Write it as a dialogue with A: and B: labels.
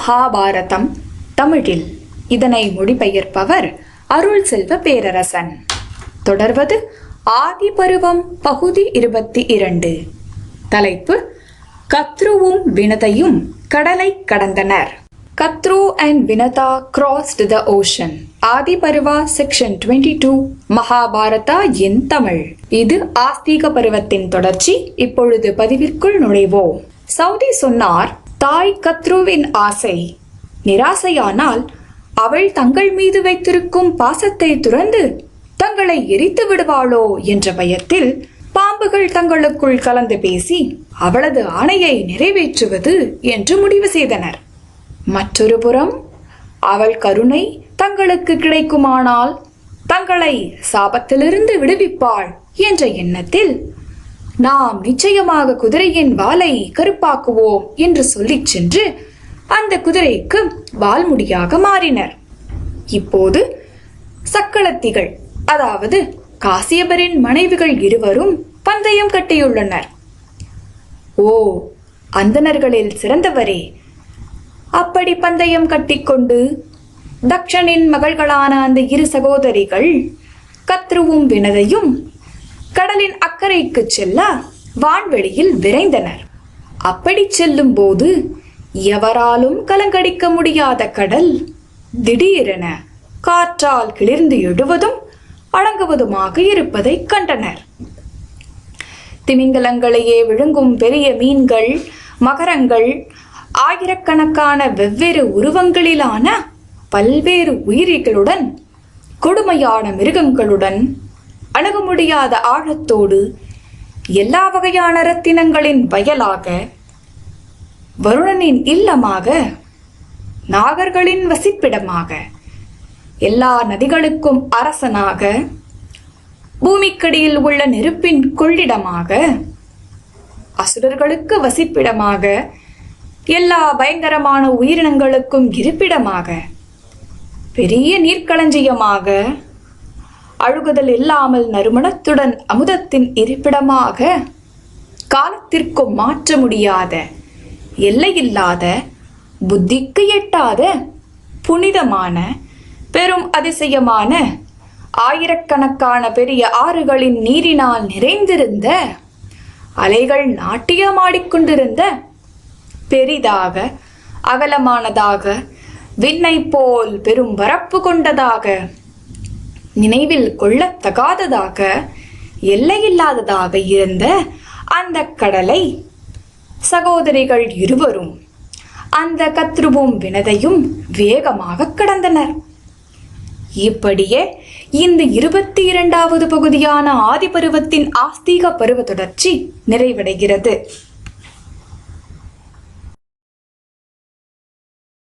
A: மகாபாரதம் தமிழில் இதனை மொழிபெயர்ப்பவர் அருள் செல்வ பேரரசன். தொடர்வது ஆதி பருவம் பகுதி இருபத்தி இரண்டு. தலைப்பு கத்ருவும் வினதையும் கடலை கடந்தனர். Kadru and Vinata crossed the ocean Adi Parva section 22 Mahabharata in Tamil. இது ஆஸ்தீக பருவத்தின் தொடர்ச்சி. இப்பொழுது பதிவிற்குள் நுழைவோம். சவுதி சொன்னார் தாய் கத்ருவின் ஆசை. நிராசையானால் அவள் தங்கள் மீது வைத்திருக்கும் பாசத்தை துறந்து தங்களை எரித்து விடுவாளோ என்ற பயத்தில் பாம்புகள் தங்களுக்குள் கலந்து பேசி அவளது ஆணையை நிறைவேற்றுவது என்று முடிவு செய்தனர். மற்றொரு புறம் அவள் கருணை தங்களுக்கு கிடைக்குமானால் தங்களை சாபத்திலிருந்து விடுவிப்பாள் என்ற எண்ணத்தில் நாம் நிச்சயமாக குதிரையின் வாலை கருப்பாக்குவோம் என்று சொல்லிச் சென்று அந்த குதிரைக்கு வால்முடியாக மாறினர். இப்போது சக்களத்திகள் அதாவது காசியபரின் மனைவிகள் இருவரும் பந்தயம் கட்டியுள்ளனர். ஓ அந்தணர்களில் சிறந்தவரே. அப்படி பந்தயம் கட்டிக்கொண்டு தக்ஷனின் மகள்களான அந்த இரு சகோதரிகள் கத்ருவும் வினதையும் கடலின் அக்கறைக்கு செல்ல வான்வெளியில் விரைந்தனர். அப்படி செல்லும் போது எவராலும் கலங்கடிக்க முடியாத கடல் திடீரென காற்றால் கிளிர்ந்து எழுவதும் அடங்குவதுமாக இருப்பதை கண்டனர். திமிங்கலங்களையே விழுங்கும் பெரிய மீன்கள் மகரங்கள் ஆயிரக்கணக்கான வெவ்வேறு உருவங்களிலான பல்வேறு உயிரிகளுடன் கொடுமையான மிருகங்களுடன் அணுக முடியாத ஆழத்தோடு எல்லா வகையான ரத்தினங்களின் வயலாக வருணனின் இல்லமாக நாகர்களின் வசிப்பிடமாக எல்லா நதிகளுக்கும் அரசனாக பூமிக்கடியில் உள்ள நெருப்பின் கொள்ளிடமாக அசுரர்களுக்கு வசிப்பிடமாக எல்லா பயங்கரமான உயிரினங்களுக்கும் இருப்பிடமாக பெரிய நீர்க்களஞ்சியமாக அழுகுதல் இல்லாமல் நறுமணத்துடன் அமுதத்தின் இருப்பிடமாக காலத்திற்கும் மாற்ற முடியாத எல்லையில்லாத புத்திக்கு எட்டாத புனிதமான பெரும் அதிசயமான ஆயிரக்கணக்கான பெரிய ஆறுகளின் நீரினால் நிறைந்திருந்த அலைகள் நாட்டியமாடிக்கொண்டிருந்த பெரிதாக அகலமானதாக விண்ணை போல் பெரும் வரப்பு கொண்டதாக நினைவில் கொள்ளத்தகாததாக எல்லையில்லாததாக இருந்த அந்த கடலை சகோதரிகள் இருவரும் அந்த கத்ருவும் வினதையும் வேகமாக கடந்தனர். இப்படியே இந்த இருபத்தி இரண்டாவது பகுதியான ஆதிபருவத்தின் ஆஸ்தீக பருவ தொடர்ச்சி நிறைவடைகிறது.